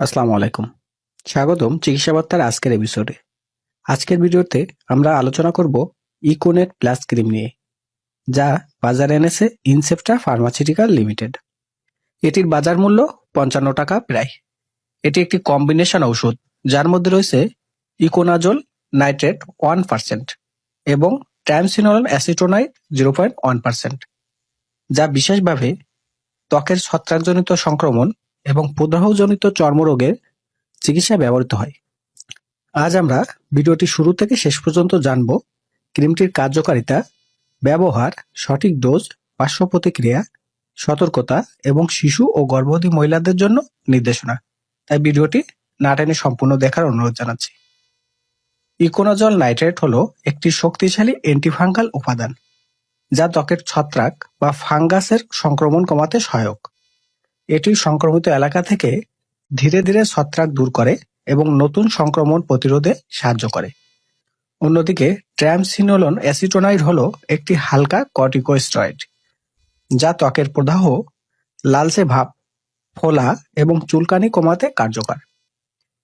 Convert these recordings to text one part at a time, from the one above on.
আসসালামু আলাইকুম। স্বাগতম চিকিৎসা বার্তার আজকের এপিসোডে আজকের ভিডিওতে আমরা আলোচনা করব ইকোনেট প্লাস ক্রিম নিয়ে, যা বাজারে এনেছে ইনসেপ্টা ফার্মাসিউটিক্যাল লিমিটেড এটির বাজার মূল্য পঞ্চান্ন টাকা প্রায়। এটি একটি কম্বিনেশন ঔষধ, যার মধ্যে রয়েছে ইকোনাজল নাইট্রেট ওয়ান পার্সেন্ট এবং triamcinolone acetonide zero point one percent যা বিশেষভাবে ত্বকের ছত্রাকজনিত সংক্রমণ এবং প্রদাহজনিত চর্মরোগের চিকিৎসায় ব্যবহৃত হয়। আজ আমরা ভিডিওটি শুরু থেকে শেষ পর্যন্ত জানব ক্রিমটির কার্যকারিতা, ব্যবহার, সঠিক ডোজ পার্শ্ব প্রতিক্রিয়া সতর্কতা এবং শিশু ও গর্ভবতী মহিলাদের জন্য নির্দেশনা। তাই ভিডিওটি না টেনে সম্পূর্ণ দেখার অনুরোধ জানাচ্ছি। ইকোনাজল নাইট্রেট হলো একটি শক্তিশালী অ্যান্টিফাঙ্গাল উপাদান, যা ত্বকের ছত্রাক বা ফাঙ্গাসের সংক্রমণ কমাতে সহায়ক। এটি সংক্রমিত এলাকা থেকে ধীরে ধীরে ছত্রাক দূর করে এবং নতুন সংক্রমণ প্রতিরোধে সাহায্য করে। অন্যদিকে ট্র্যামসিনোলন অ্যাসিটোনাইড হল একটি হালকা কর্টিকোস্টেরয়েড, যা ত্বকের প্রদাহ, লালচে ভাব, ফোলা এবং চুলকানি কমাতে কার্যকর।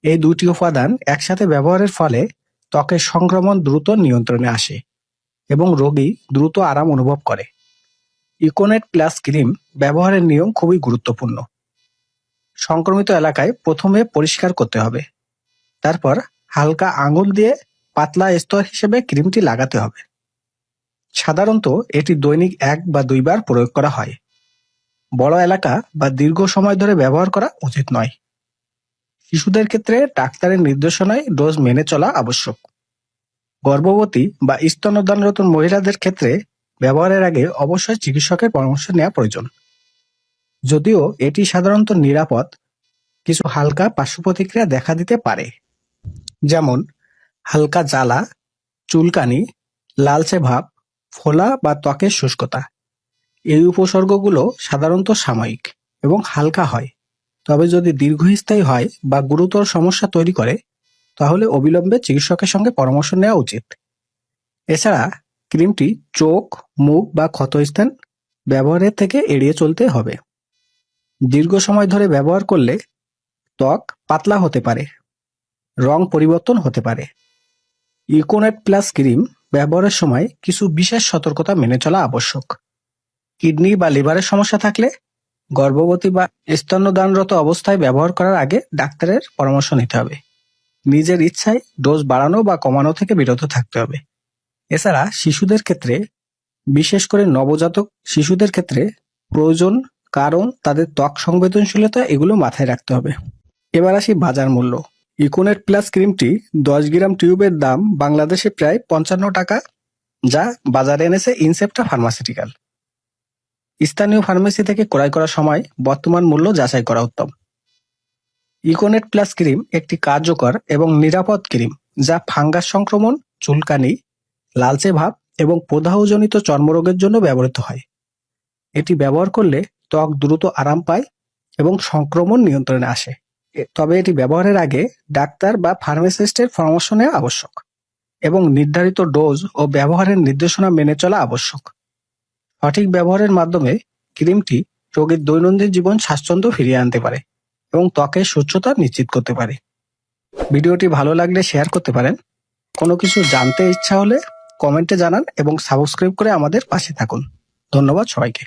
এই দুটি উপাদান একসাথে ব্যবহারের ফলে ত্বকের সংক্রমণ দ্রুত নিয়ন্ত্রণে আসে এবং রোগী দ্রুত আরাম অনুভব করে। ইকোনেট প্লাস ক্রিম ব্যবহারের নিয়ম খুবই গুরুত্বপূর্ণ। সংক্রমিত এলাকায় প্রথমে পরিষ্কার করতে হবে। তারপর হালকা আঙুল দিয়ে পাতলা স্তর হিসেবে ক্রিমটি লাগাতে হবে। সাধারণত এটি দৈনিক এক বা দুইবার প্রয়োগ করা হয়। বড় এলাকা বা দীর্ঘ সময় ধরে ব্যবহার করা উচিত নয়। শিশুদের ক্ষেত্রে ডাক্তারের নির্দেশনায় ডোজ মেনে চলা আবশ্যক। গর্ভবতী বা স্তন্যদানরত মহিলাদের ক্ষেত্রে ব্যবহারের আগে অবশ্যই চিকিৎসকের পরামর্শ নেওয়া প্রয়োজন। যদিও এটি সাধারণত নিরাপদ, কিছু হালকা পার্শ্বপ্রতিক্রিয়া দেখা দিতে পারে। যেমন, হালকা জ্বালা, চুলকানি, লালচে ভাব, ফোলা বা ত্বকের শুষ্কতা। এই উপসর্গগুলো সাধারণত সাময়িক এবং হালকা হয়। তবে যদি দীর্ঘস্থায়ী হয় বা গুরুতর সমস্যা তৈরি করে, তাহলে অবিলম্বে চিকিৎসকের সঙ্গে পরামর্শ নেওয়া উচিত। এছাড়া ক্রিমটি চোখ, মুখ বা ক্ষতস্থান ব্যবহারের থেকে এড়িয়ে চলতে হবে। দীর্ঘ সময় ধরে ব্যবহার করলে ত্বক পাতলা হতে পারে, রং পরিবর্তন হতে পারে। ইকোনেট প্লাস ক্রিম ব্যবহারের সময় কিছু বিশেষ সতর্কতা মেনে চলা আবশ্যক। কিডনি বা লিভারের সমস্যা থাকলে গর্ভবতী বা স্তন্যদানরত অবস্থায় ব্যবহার করার আগে ডাক্তারের পরামর্শ নিতে হবে। নিজের ইচ্ছায় ডোজ বাড়ানো বা কমানো থেকে বিরত থাকতে হবে। এছাড়া শিশুদের ক্ষেত্রে, বিশেষ করে নবজাতক শিশুদের ক্ষেত্রে প্রয়োজন, কারণ তাদের ত্বক সংবেদনশীলতা এগুলো মাথায় রাখতে হবে। এবার আসি বাজার মূল্য। ইকোনেট প্লাস ক্রিমটি দশ গ্রাম টিউবের দাম বাংলাদেশে প্রায় পঞ্চান্ন টাকা, যা বাজারে এনেছে ইনসেপ্টা ফার্মাসিউটিক্যাল। স্থানীয় ফার্মেসি থেকে ক্রয় করার সময় বর্তমান মূল্য যাচাই করা উত্তম। ইকোনেট প্লাস ক্রিম একটি কার্যকর এবং নিরাপদ ক্রিম, যা ফাঙ্গাস সংক্রমণ, চুলকানি লালচে ভাব এবং প্রদাহজনিত চর্মরোগের জন্য ব্যবহৃত হয়। এটি ব্যবহার করলে ত্বক দ্রুত আরাম পায় এবং সংক্রমণ নিয়ন্ত্রণে আসে। তবে এটি ব্যবহারের আগে ডাক্তার বা ফার্মাসিস্টের পরামর্শ নেওয়া আবশ্যক এবং নির্ধারিত ডোজ ও ব্যবহারের নির্দেশনা মেনে চলা আবশ্যক। সঠিক ব্যবহারের মাধ্যমে ক্রিমটি রোগীর দৈনন্দিন জীবন স্বাচ্ছন্দ্য ফিরিয়ে আনতে পারে এবং ত্বকের স্বচ্ছতা নিশ্চিত করতে পারে। ভিডিওটি ভালো লাগলে শেয়ার করতে পারেন। কোনো কিছু জানতে ইচ্ছা হলে কমেন্টে জানান এবং সাবস্ক্রাইব করে আমাদের পাশে থাকুন। ধন্যবাদ সবাইকে।